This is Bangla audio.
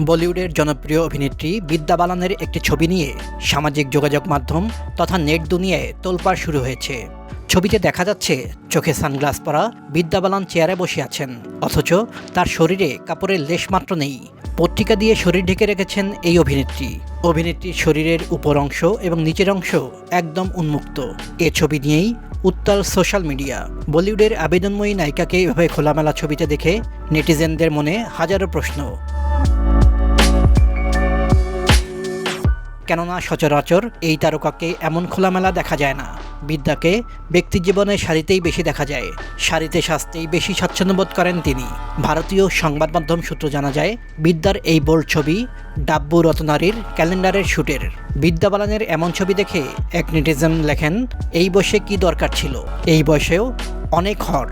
বলিউডের জনপ্রিয় অভিনেত্রী বিদ্যা বালানের একটি ছবি নিয়ে সামাজিক যোগাযোগ মাধ্যম তথা নেট দুনিয়ায় তোলপাড় শুরু হয়েছে। ছবিতে দেখা যাচ্ছে, চোখে সানগ্লাস পরা বিদ্যা বালান চেয়ারে বসে আছেন, অথচ তার শরীরে কাপড়ের লেশমাত্র নেই। পত্রিকা দিয়ে শরীর ঢেকে রেখেছেন এই অভিনেত্রী। অভিনেত্রীর শরীরের উপর অংশ এবং নিচের অংশ একদম উন্মুক্ত। এ ছবি নিয়েই উত্তাল সোশ্যাল মিডিয়া। বলিউডের আবেদনময়ী নায়িকাকে এভাবে খোলামেলা ছবিতে দেখে নেটিজেনদের মনে হাজারো প্রশ্ন। কেননা সচরাচর এই তারকাকে এমন খোলামেলা দেখা যায় না। বিদ্যাকে ব্যক্তিজীবনে শাড়িতেই বেশি দেখা যায়। শাড়িতে সাজতেই বেশি স্বাচ্ছন্দ্যবোধ করেন তিনি। ভারতীয় সংবাদ মাধ্যম সূত্র জানা যায়, বিদ্যার এই বোল্ড ছবি ডাব্বু রতনারীর ক্যালেন্ডারের শ্যুটের বিদ্যা বালানের এমন ছবি দেখে এক নেটিজেন লেখেন, এই বয়সে কি দরকার ছিল? এই বয়সেও অনেক হট।